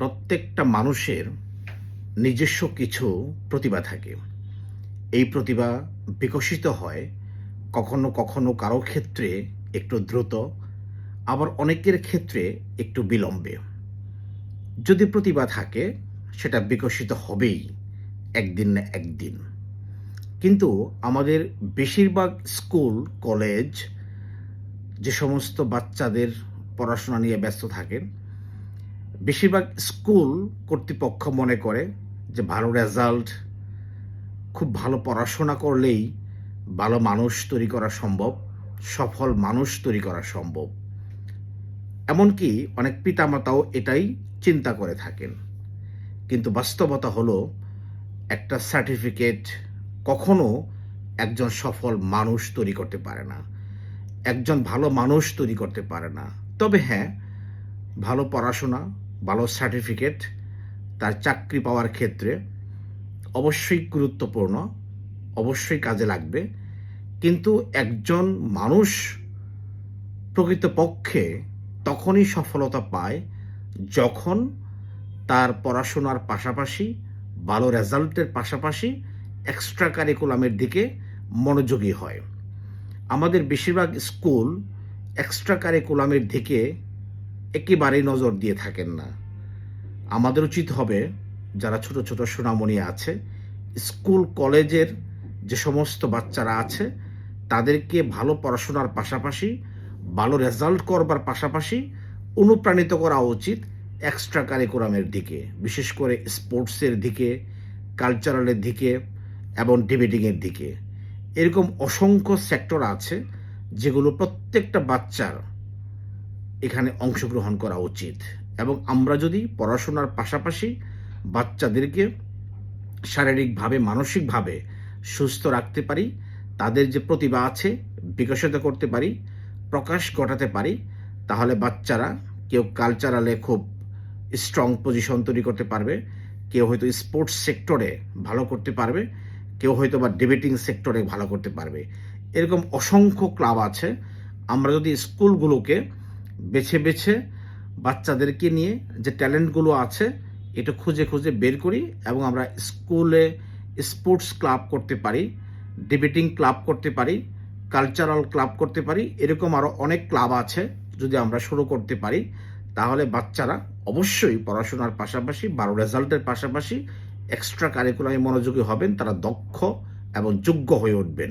প্রত্যেকটা মানুষের নিজস্ব কিছু প্রতিভা থাকে। এই প্রতিভা বিকশিত হয় কখনো কখনো কারও ক্ষেত্রে একটু দ্রুত, আবার অনেকের ক্ষেত্রে একটু বিলম্বে। যদি প্রতিভা থাকে, সেটা বিকশিত হবেই একদিন না একদিন। কিন্তু আমাদের বেশিরভাগ স্কুল, কলেজ যে সমস্ত বাচ্চাদের পড়াশোনা নিয়ে ব্যস্ত থাকেন বেশিরভাগ স্কুল কর্তৃপক্ষ মনে করে যে ভালো রেজাল্ট, খুব ভালো পড়াশোনা করলেই ভালো মানুষ তৈরি করা সম্ভব, সফল মানুষ তৈরি করা সম্ভব। এমনকি অনেক পিতামাতাও এটাই চিন্তা করে থাকেন। কিন্তু বাস্তবতা হলো, একটা সার্টিফিকেট কখনো একজন সফল মানুষ তৈরি করতে পারে না। একজন ভালো মানুষ তৈরি করতে পারে না। তবে হ্যাঁ ভালো পড়াশোনা ভালো সার্টিফিকেট, তার চাকরি পাওয়ার ক্ষেত্রে অবশ্যই গুরুত্বপূর্ণ, অবশ্যই কাজে লাগবে। কিন্তু একজন মানুষ প্রকৃতপক্ষে তখনই সফলতা পায় যখন তার পড়াশোনার পাশাপাশি, ভালো রেজাল্টের পাশাপাশি এক্সট্রা কারিকুলামের দিকে মনোযোগী হয়। আমাদের বেশিরভাগ স্কুল এক্সট্রা কারিকুলামের দিকে একেবারেই নজর দিয়ে থাকেন না। আমাদের উচিত হবে যারা ছোট ছোট সোনামণি আছে, স্কুল, কলেজের যে সমস্ত বাচ্চারা আছে, তাদেরকে ভালো পড়াশোনার পাশাপাশি, ভালো রেজাল্ট করবার পাশাপাশি অনুপ্রাণিত করা উচিত এক্সট্রা কারিকুলামের দিকে, বিশেষ করে স্পোর্টসের দিকে কালচারালের দিকে এবং ডিবেটিংয়ের দিকে। এরকম অসংখ্য সেক্টর আছে যেগুলো প্রত্যেকটা বাচ্চার এখানে অংশগ্রহণ করা উচিত। এবং আমরা যদি পড়াশোনার পাশাপাশি বাচ্চাদেরকে শারীরিকভাবে, মানসিকভাবে সুস্থ রাখতে পারি, তাদের যে প্রতিভা আছে বিকশিত করতে পারি, প্রকাশ ঘটাতে পারি, তাহলে বাচ্চারা কেউ কালচারালে খুব স্ট্রং পজিশন তৈরি করতে পারবে, কেউ হয়তো স্পোর্টস সেক্টরে ভালো করতে পারবে, কেউ হয়তো বা ডিবেটিং সেক্টরে ভালো করতে পারবে। এরকম অসংখ্য ক্লাব আছে। আমরা যদি স্কুলগুলোকে বেছে বেছে বাচ্চাদেরকে নিয়ে যে ট্যালেন্টগুলো আছে, এটা খুঁজে খুঁজে বের করি এবং আমরা স্কুলে স্পোর্টস ক্লাব করতে পারি, ডিবেটিং ক্লাব করতে পারি, কালচারাল ক্লাব করতে পারি, এরকম আরও অনেক ক্লাব আছে যদি আমরা শুরু করতে পারি, তাহলে বাচ্চারা অবশ্যই পড়াশোনার পাশাপাশি ভালো রেজাল্টের পাশাপাশি এক্সট্রা কারিকুলামে মনোযোগী হবেন, তারা দক্ষ এবং যোগ্য হয়ে উঠবেন।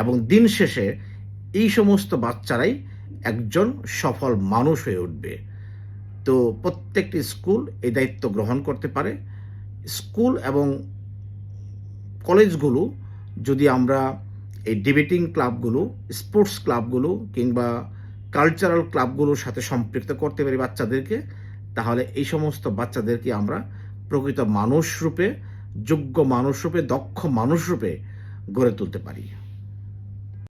এবং দিন শেষে এই সমস্ত বাচ্চারাই একজন সফল মানুষ হয়ে উঠবে। তো প্রত্যেকটি স্কুল এই দায়িত্ব গ্রহণ করতে পারে। স্কুল এবং কলেজগুলো যদি আমরা এই ডিবেটিং ক্লাবগুলো, স্পোর্টস ক্লাবগুলো কিংবা কালচারাল ক্লাবগুলোর সাথে সম্পৃক্ত করতে পারি বাচ্চাদেরকে, তাহলে এই সমস্ত বাচ্চাদেরকে আমরা প্রকৃত মানুষ রূপে, যোগ্য মানুষ রূপে, দক্ষ মানুষ রূপে গড়ে তুলতে পারি।